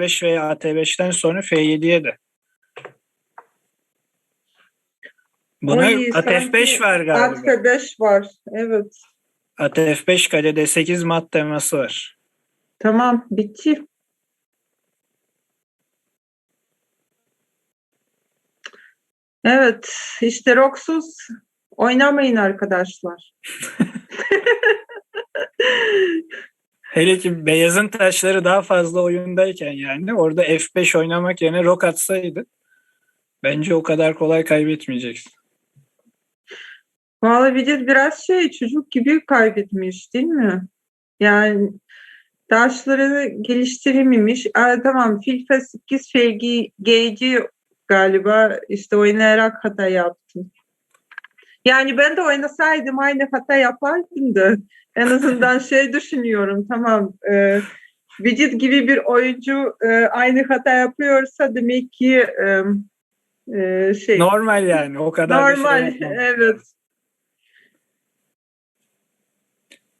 AT5 veya AT5'ten sonra F7'ye de. Buna Ay, ATF5 sanki var galiba. At 5 var. Evet. ATF5 kalede 8 mat teması var. Tamam. Bitti. Evet. işte roksuz oynamayın arkadaşlar. Hele ki beyazın taşları daha fazla oyundayken yani orada F5 oynamak yerine rok atsaydı bence o kadar kolay kaybetmeyeceksin. Vallahi Vijay biraz şey çocuk gibi kaybetmiş değil mi? Yani taşlarını geliştirememiş. Aa, tamam FIFA 8 FG Gage'i galiba işte oynayarak hata yaptım. Yani ben de oynasaydım aynı hata yapardım da en azından şey düşünüyorum tamam e, Vijay gibi bir oyuncu e, aynı hata yapıyorsa demek ki e, e, şey Normal yani o kadar da şey normal yapmamak evet.